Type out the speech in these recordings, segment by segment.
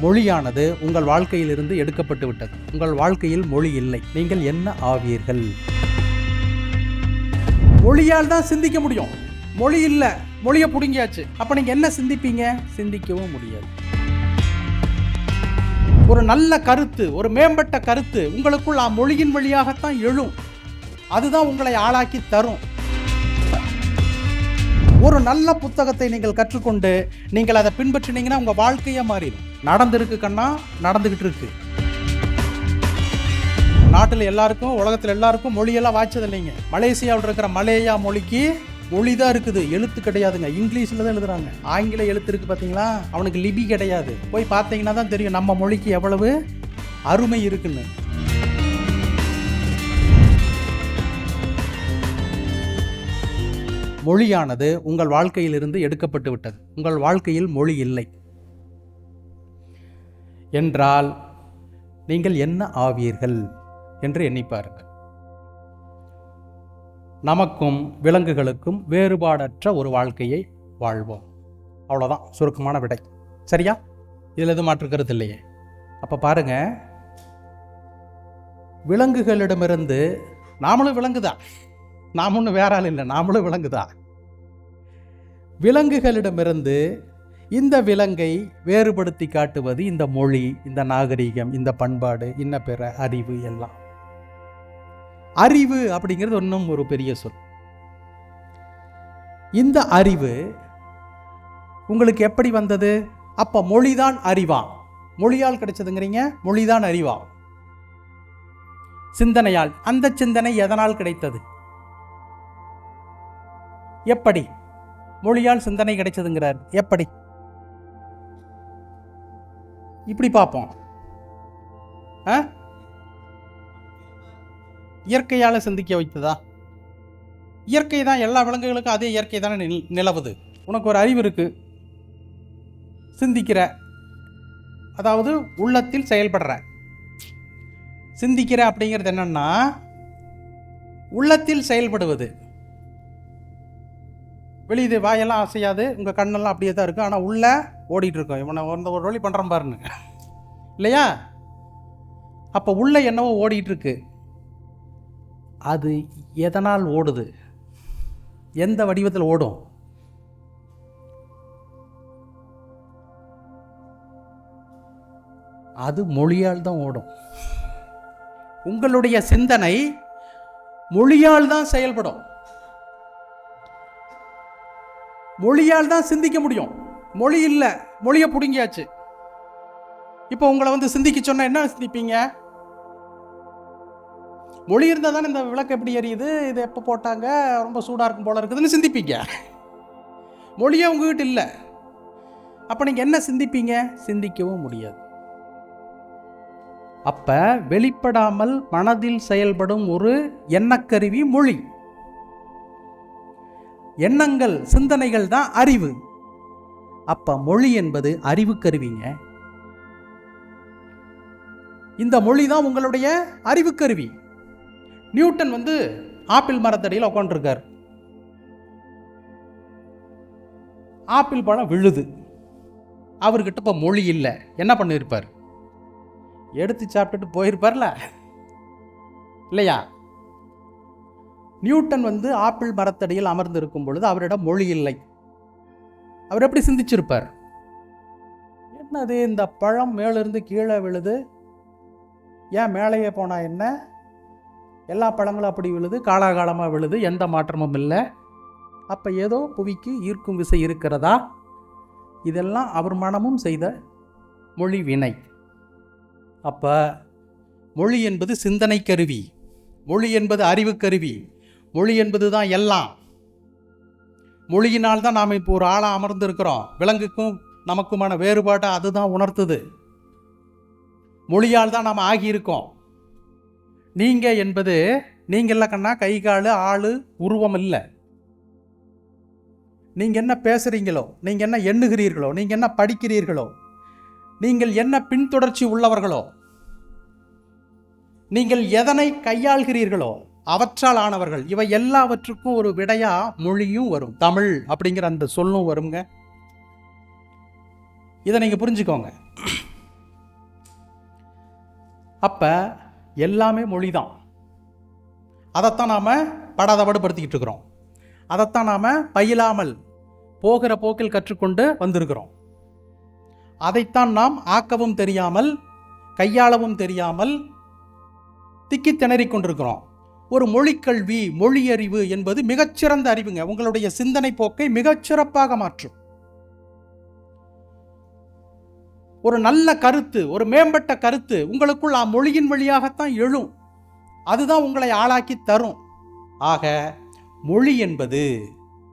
மொழியானது உங்கள் வாழ்க்கையிலிருந்து எடுக்கப்பட்டு விட்டது உங்கள் வாழ்க்கையில் மொழி இல்லை. நீங்கள் என்ன ஆவீர்கள்? மொழியால் தான் சிந்திக்க முடியும். மொழி இல்லை மொழியை பிடுங்கியாச்சு. அப்ப நீங்க என்ன சிந்திப்பீங்க? சிந்திக்கவும் முடியாது. ஒரு நல்ல கருத்து ஒரு மேம்பட்ட கருத்து உங்களுக்குள் ஆ மொழியின் வழியாகத்தான் எழும். அதுதான் உங்களை ஆளாக்கி தரும். ஒரு நல்ல புத்தகத்தை நீங்கள் கற்றுக்கொண்டு நீங்கள் அதை பின்பற்றினீங்கன்னா உங்கள் வாழ்க்கையே மாறிடும். நடந்திருக்கு கண்ணா நடந்துக்கிட்டு இருக்கு. நாட்டில் எல்லாருக்கும் உலகத்தில் எல்லாருக்கும் மொழியெல்லாம் வாய்ச்சது இல்லைங்க. மலேசியாவில் இருக்கிற மலேயா மொழிக்கு மொழி தான் இருக்குது. எழுத்து கிடையாதுங்க. இங்கிலீஷில் தான் எழுதுறாங்க. ஆங்கில எழுத்து இருக்குது பார்த்தீங்களா அவனுக்கு லிபி கிடையாது. போய் பார்த்தீங்கன்னா தான் தெரியும் நம்ம மொழிக்கு எவ்வளவு அருமை இருக்குன்னு. மொழியானது உங்கள் வாழ்க்கையிலிருந்து எடுக்கப்பட்டு விட்டது. உங்கள் வாழ்க்கையில் மொழி இல்லை. என்றால் நீங்கள் என்ன ஆவீர்கள் என்று எண்ணி பாருங்கள். நமக்கும் விலங்குகளுக்கும் வேறுபாடற்ற ஒரு வாழ்க்கையை வாழ்வோம். அவ்வளோதான் சுருக்கமான விடை. சரியா? இதில் எதுவும் மாற்றுக்கிறது இல்லையே. அப்போ பாருங்க. விலங்குகளிடமிருந்து நாமளும் விலங்குதான். நாம் ஒன்றும் வேற ஆள் இல்லை நாமளும் விலங்குதா விலங்குகளிடமிருந்து இந்த விலங்கை வேறுபடுத்தி காட்டுவது இந்த மொழி இந்த நாகரிகம் இந்த பண்பாடு இன்ன பிற அறிவு எல்லாம். அறிவு அப்படிங்கிறது இன்னும் ஒரு பெரிய சொல். இந்த அறிவு உங்களுக்கு எப்படி வந்தது? அப்போ மொழிதான் அறிவா? மொழியால் கிடைச்சதுங்கிறீங்க மொழிதான் அறிவா? சிந்தனையால். அந்த சிந்தனை எதனால் கிடைத்தது? எப்படி? மொழியால் சிந்தனை கிடைச்சதுங்கிறார். எப்படி? இப்படி பார்ப்போம். ஆ? இயற்கையால் சிந்திக்க வைத்ததா? இயற்கை தான் எல்லா விலங்குகளுக்கும் அதே இயற்கை தானே நில்- நிலவுது. உனக்கு ஒரு அறிவு இருக்குது சிந்திக்கிற. அதாவது உள்ளத்தில் செயல்படுற. சிந்திக்கிற அப்படிங்கிறது என்னென்னா உள்ளத்தில் செயல்படுவது. வெளியுது வாயெல்லாம் அசையாது. உங்கள் கண்ணெல்லாம் அப்படியே தான் இருக்கும் ஆனால் உள்ளே ஓடிட்டுருக்கோம் இவனை ஒரு ஒரு வழி பண்ணுறான் பாருன்னு. இல்லையா? அப்போ உள்ளே என்னவோ ஓடிட்டுருக்கு அது எதனால் ஓடுது? எந்த வடிவத்தில் ஓடும்? அது மொழியால் தான் ஓடும். உங்களுடைய சிந்தனை மொழியால் தான் செயல்படும். மொழியால் தான் சிந்திக்க முடியும். மொழி இல்லை மொழியை பிடுங்கியாச்சு. இப்போ உங்களை வந்து சிந்திக்க சொன்னால் என்ன சிந்திப்பீங்க? மொழி இருந்தால் தானே இந்த விளக்கு எப்படி எரியுது? இது எப்போ போட்டாங்க? ரொம்ப சூடாக இருக்கும் போல இருக்குதுன்னு சிந்திப்பீங்க. மொழியே உங்ககிட்ட இல்லை. அப்போ நீங்கள் என்ன சிந்திப்பீங்க? சிந்திக்கவும் முடியாது. அப்போ வெளிப்படாமல் மனதில் செயல்படும் ஒரு எண்ணக்கருவி மொழி. எண்ணங்கள் சிந்தனைகள் தான் அறிவு. அப்போ மொழி என்பது அறிவு கருவிங்க இந்த மொழி தான் உங்களுடைய அறிவு கருவி நியூட்டன் வந்து ஆப்பிள் மரத்தடியில் உட்காந்துருக்கார் ஆப்பிள் பழம் விழுது. அவர்கிட்ட இப்போ மொழி இல்லை. என்ன பண்ணியிருப்பார் எடுத்து சாப்பிட்டுட்டு போயிருப்பார்ல? இல்லையா? நியூட்டன் வந்து ஆப்பிள் மரத்தடியில் அமர்ந்து இருக்கும் பொழுது அவரிடம் மொழி இல்லை. அவர் எப்படி சிந்திச்சிருப்பார்? என்னது இந்த பழம் மேலிருந்து கீழே விழுது? ஏன் மேலேயே போனால் என்ன? எல்லா பழங்களும் அப்படி விழுது காலாகாலமாக விழுது எந்த மாற்றமும் இல்லை. அப்போ ஏதோ புவிக்கு ஈர்க்கும் விசை இருக்கிறதா? இதெல்லாம் அவர் மனமும் செய்த மொழி வினை. அப்போ மொழி என்பது சிந்தனை கருவி மொழி என்பது அறிவு கருவி மொழி என்பது தான் எல்லாம். மொழியினால் தான் நாம் இப்போ ஒரு ஆளாக அமர்ந்திருக்கிறோம். விலங்குக்கும் நமக்குமான வேறுபாட்டை அதுதான் உணர்த்துது. மொழியால் தான் நாம் ஆகியிருக்கோம். நீங்கள் என்பது நீங்கள் கண்ணா கை கால் ஆள் உருவம் இல்லை. நீங்கள் என்ன பேசுகிறீங்களோ நீங்கள் என்ன எண்ணுகிறீர்களோ நீங்கள் என்ன படிக்கிறீர்களோ நீங்கள் என்ன பின்தொடர்ச்சி உள்ளவர்களோ நீங்கள் எதனை கையாள்கிறீர்களோ அவற்றால் ஆனவர்கள் இவை எல்லாவற்றுக்கும் ஒரு விடையா மொழியும் வரும். தமிழ் அப்படிங்கிற அந்த சொல்லும் வருங்க. இதை நீங்கள் புரிஞ்சுக்கோங்க. அப்போ எல்லாமே மொழி தான் அதைத்தான் நாம் படாதபாடுபடுத்திக்கிட்டு இருக்கிறோம். அதைத்தான் நாம் பயிலாமல் போகிற போக்கில் கற்றுக்கொண்டு வந்திருக்கிறோம். அதைத்தான் நாம் ஆக்கவும் தெரியாமல் கையாளவும் தெரியாமல் திக்கி திணறிக் கொண்டிருக்கிறோம். ஒரு மொழிக்கல்வி மொழியறிவு என்பது மிகச்சிறந்த அறிவுங்க. உங்களுடைய சிந்தனை போக்கை மிகச்சிறப்பாக மாற்றும். ஒரு நல்ல கருத்து ஒரு மேம்பட்ட கருத்து உங்களுக்குள் ஆ மொழியின் வழியாகத்தான் எழும். அதுதான் உங்களை ஆளாக்கி தரும். ஆக மொழி என்பது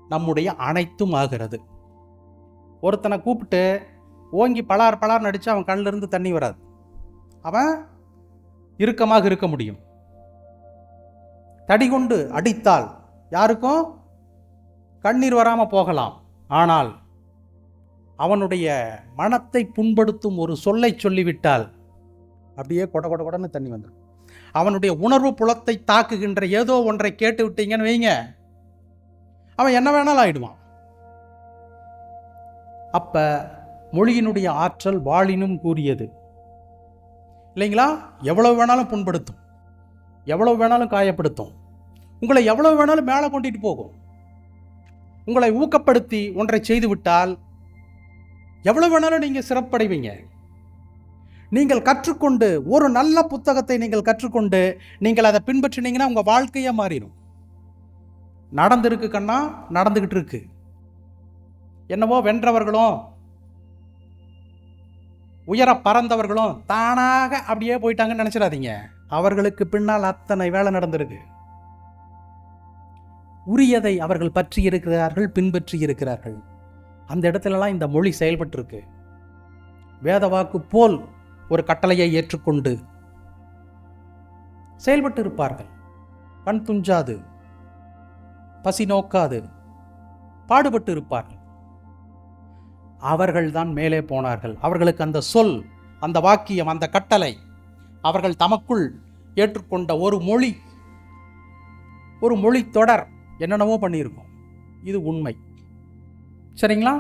நம்முடைய அனைத்தும் ஆகிறது. ஒருத்தனை கூப்பிட்டு ஓங்கி பலார் பலார் நடித்து அவன் கண்ணிலிருந்து தண்ணி வராது. அவன் இறுக்கமாக இருக்க முடியும். தடி கொண்டு அடித்தால் யாருக்கும் கண்ணீர் வராமல் போகலாம். ஆனால் அவனுடைய மனத்தை புண்படுத்தும் ஒரு சொல்லை சொல்லிவிட்டால் அப்படியே கொட கொட கொடன்னு தண்ணி வந்துடும் அவனுடைய உணர்வு புலத்தை தாக்குகின்ற ஏதோ ஒன்றை கேட்டு விட்டீங்கன்னு வைங்க. அவன் என்ன வேணாலும் ஆயிடுவான். அப்ப மொழியினுடைய ஆற்றல் வாழினும் கூறியது. இல்லைங்களா? எவ்வளவு வேணாலும் புண்படுத்தும். எவ்வளோ வேணாலும் காயப்படுத்தும். உங்களை எவ்வளோ வேணாலும் மேலே கொண்டுட்டு போகும். உங்களை ஊக்கப்படுத்தி ஒன்றை செய்து விட்டால் வேணாலும் நீங்கள் சிறப்படைவீங்க. நீங்கள் கற்றுக்கொண்டு ஒரு நல்ல புத்தகத்தை நீங்கள் கற்றுக்கொண்டு நீங்கள் அதை பின்பற்றினீங்கன்னா உங்கள் வாழ்க்கையே மாறிடும். நடந்திருக்கு கண்ணா நடந்துக்கிட்டு இருக்கு. என்னவோ வென்றவர்களும் உயர பறந்தவர்களும் தானாக அப்படியே போயிட்டாங்கன்னு நினச்சிடாதீங்க. அவர்களுக்கு பின்னால் அத்தனை வேலை நடந்திருக்கு. உரியதை அவர்கள் பற்றி இருக்கிறார்கள் பின்பற்றி இருக்கிறார்கள். அந்த இடத்துலலாம் இந்த மொழி செயல்பட்டிருக்கு. வேதவாக்கு போல் ஒரு கட்டளையை ஏற்றுக்கொண்டு செயல்பட்டு இருப்பார்கள் கண் துஞ்சாது பசி நோக்காது பாடுபட்டு இருப்பார்கள் அவர்கள்தான் மேலே போனார்கள். அவர்களுக்கு அந்த சொல் அந்த வாக்கியம் அந்த கட்டளை அவர்கள் தமக்குள் ஏற்றுக்கொண்ட ஒரு மொழி ஒரு மொழி தொடர் என்னென்னவோ பண்ணியிருக்கோம். இது உண்மை. சரிங்களா?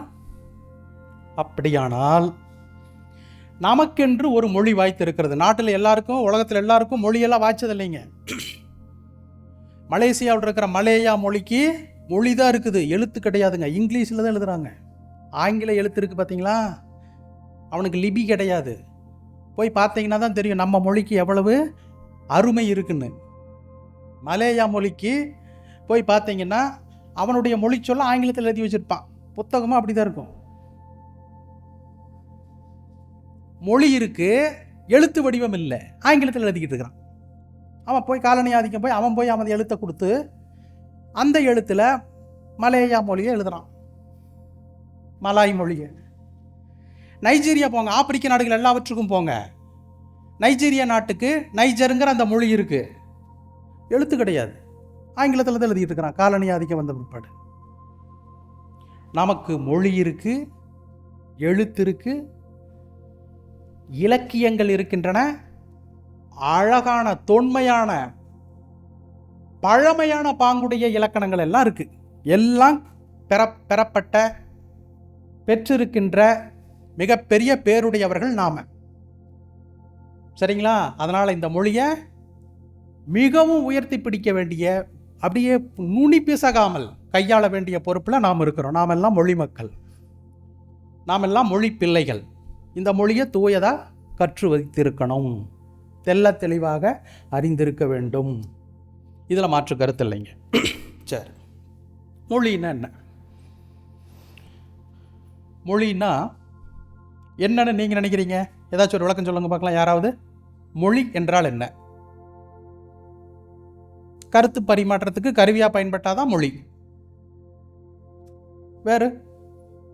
அப்படியானால் நமக்கென்று ஒரு மொழி வாய்த்திருக்கிறது. நாட்டில் எல்லாருக்கும் உலகத்தில் எல்லாருக்கும் மொழியெல்லாம் வாய்ச்சது இல்லைங்க மலேசியாவில் இருக்கிற மலேயா மொழிக்கு மொழி தான் இருக்குது. எழுத்து கிடையாதுங்க. இங்கிலீஷில் தான் எழுதுறாங்க. ஆங்கில எழுத்து இருக்குது பார்த்தீங்களா அவனுக்கு லிபி கிடையாது. போய் பார்த்தீங்கன்னா தான் தெரியும் நம்ம மொழிக்கு எவ்வளவு அருமை இருக்குன்னு. மலேயா மொழிக்கு போய் பார்த்தீங்கன்னா அவனுடைய மொழி சொல்ல ஆங்கிலத்தில் எழுதி வச்சுருப்பான். புத்தகமும் அப்படி தான் இருக்கும். மொழி இருக்குது எழுத்து வடிவம் இல்லை ஆங்கிலத்தில் எழுதிக்கிட்டு இருக்கிறான். அவன் போய் காலனி ஆதிக்கம் போய் அவன் போய் அவன் எழுத்தை கொடுத்து அந்த எழுத்தில் மலேயா மொழியை எழுதுகிறான் மலாய் மொழியை. நைஜீரியா போங்க. ஆப்பிரிக்க நாடுகள் எல்லாவற்றுக்கும் போங்க. நைஜீரியா நாட்டுக்கு நைஜருங்கிற அந்த மொழி இருக்குது எழுத்து கிடையாது. ஆங்கிலத்தில் தான் எழுதிட்டு இருக்கிறான். காலனி ஆதிக்கம் வந்த பிற்பாடு. நமக்கு மொழி இருக்குது எழுத்து இருக்குது இலக்கியங்கள் இருக்கின்றன அழகான தொன்மையான பழமையான பாங்குடைய இலக்கணங்கள் எல்லாம் இருக்குது எல்லாம் பெற பெறப்பட்ட பெற்றிருக்கின்ற மிகப்பெரிய பேருடையவர்கள் நாம். சரிங்களா? அதனால் இந்த மொழியை மிகவும் உயர்த்தி பிடிக்க வேண்டிய அப்படியே நுனி பிசகாமல் கையாள வேண்டிய பொறுப்பில் நாம் இருக்கிறோம். நாம் எல்லாம் மொழி மக்கள். நாம் எல்லாம் மொழி பிள்ளைகள். இந்த மொழியை தூயதாக கற்று வைத்திருக்கணும். தெல்ல தெளிவாக அறிந்திருக்க வேண்டும். இதில் மாற்று கருத்து இல்லைங்க. சரி. மொழின்னா என்ன? மொழின்னா என்னன்னு நீங்கள் நினைக்கிறீங்க? ஏதாச்சும் ஒரு விளக்கம் சொல்லுங்க பார்க்கலாம். யாராவது? மொழி என்றால் என்ன? கருத்து பரிமாற்றத்துக்கு கருவியாக பயன்பட்டாதான் மொழி. வேறு?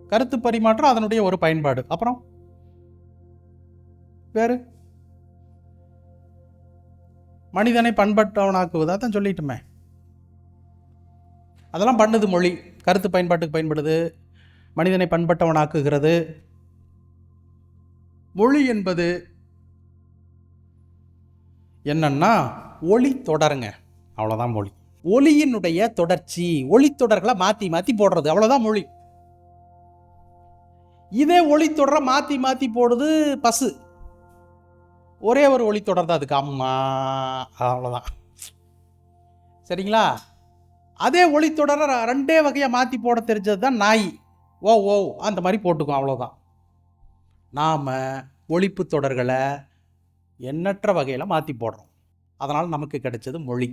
கருத்து பரிமாற்றம் அதனுடைய ஒரு பயன்பாடு. அப்புறம்? வேறு? மனிதனை பண்பட்டவனாக்குவதா தான் சொல்லிட்டுமே. அதெல்லாம் பண்ணுது மொழி. கருத்து பயன்பாட்டுக்கு பயன்படுது. மனிதனை பண்பட்டவனாக்குகிறது. மொழி என்பது என்னன்னா ஒளி தொடருங்க. அவ்வளோதான் மொழி. ஒளியினுடைய தொடர்ச்சி ஒளித்தொடர்களை மாற்றி மாற்றி போடுறது அவ்வளோதான் மொழி. இதே ஒளித்தொடரை மாற்றி மாற்றி போடுது பசு. ஒரே ஒரு ஒளித்தொடர் தான் அதுக்கு. அம்மா அவ்வளோதான் சரிங்களா? அதே ஒளித்தொடரை ரெண்டே வகையாக மாற்றி போட தெரிஞ்சது தான் நாய். ஓ ஓ அந்த மாதிரி போட்டுக்கும் அவ்வளோதான் நாம் ஒழிப்பு தொடர்களை எண்ணற்ற வகையில் மாற்றி போடுறோம். அதனால் நமக்கு கிடைச்சது மொழி.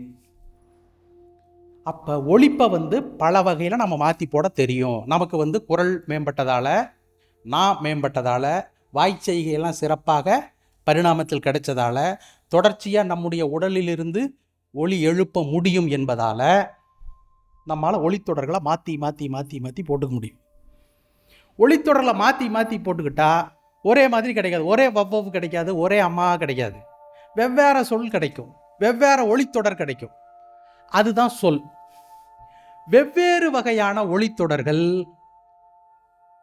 அப்போ ஒழிப்பை வந்து பல வகையில் நம்ம மாற்றி போட தெரியும். நமக்கு வந்து குரல் மேம்பட்டதால் நான் மேம்பட்டதால் வாய்ச்செய்கையெல்லாம் சிறப்பாக பரிணாமத்தில் கிடைச்சதால தொடர்ச்சியாக நம்முடைய உடலிலிருந்து ஒளி எழுப்ப முடியும் என்பதால் நம்மளால் ஒளித்தொடர்களை மாற்றி மாற்றி மாற்றி மாற்றி போட்டுக்க முடியும். ஒளித்தொடரில் மாற்றி மாற்றி போட்டுக்கிட்டால் ஒரே மாதிரி கிடைக்காது. ஒரே வவ்வவு கிடைக்காது. ஒரே அம்மா கிடைக்காது. வெவ்வேறு சொல் கிடைக்கும். வெவ்வேறு ஒளித்தொடர் கிடைக்கும். அதுதான் சொல். வெவ்வேறு வகையான ஒளித்தொடர்கள்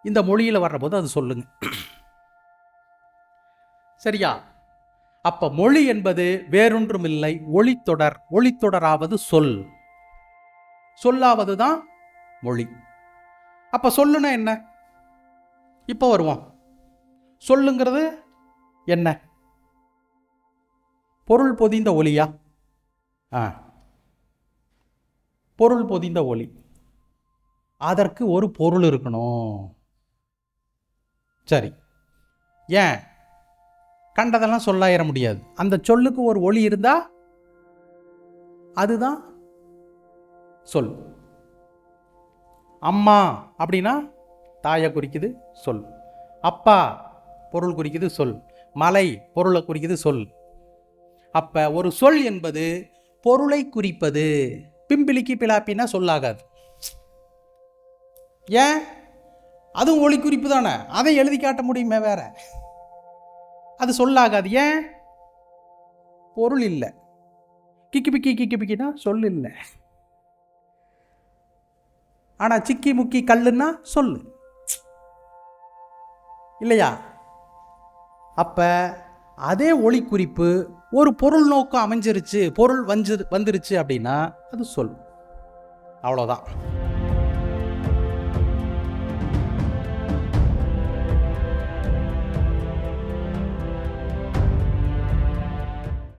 இந்த மொழியில் வர்றபோது அது சொல்லுங்க. சரியா? அப்போ மொழி என்பது வேறொன்றும் இல்லை ஒளித்தொடர். ஒளித்தொடராவது சொல். சொல்லாவது தான் மொழி. அப்போ சொல்லுனா என்ன? இப்போ வருவோம். சொல்லுங்கிறது என்ன? பொருள் பொதிந்த ஒலியா ஆ. பொருள் பொதிந்த ஒலி அதற்கு ஒரு பொருள் இருக்கணும். சரி. ஏன்? கண்டதெல்லாம் சொல்லாயிர முடியாது. அந்த சொல்லுக்கு ஒரு ஒளி இருந்தால் அதுதான் சொல். அம்மா அப்படின்னா தாயை குறிக்குது சொல். அப்பா பொருள் குறிக்குது சொல். மலை பொருளை குறிக்குது சொல். அப்போ ஒரு சொல் என்பது பொருளை குறிப்பது. பிம்பிலிக்கு பிளாப்பினா சொல்லாகாது. ஏன்? அதுவும் ஒளி குறிப்பு தானே. அதை எழுதி காட்ட முடியுமே வேற. அது சொல்லாகாது. ஏன்? பொருள் இல்லை. கிக்கி பிக்கி கிக்கி பிக்கினா சொல் இல்லை. ஆனால் சிக்கி முக்கி கல்லுன்னா சொல்லு இல்லையா? அப்போ அதே ஒளி குறிப்பு ஒரு பொருள் நோக்கம் அமைஞ்சிருச்சு பொருள் வந்து வந்துருச்சு அப்படின்னா அது சொல். அவ்வளோதான்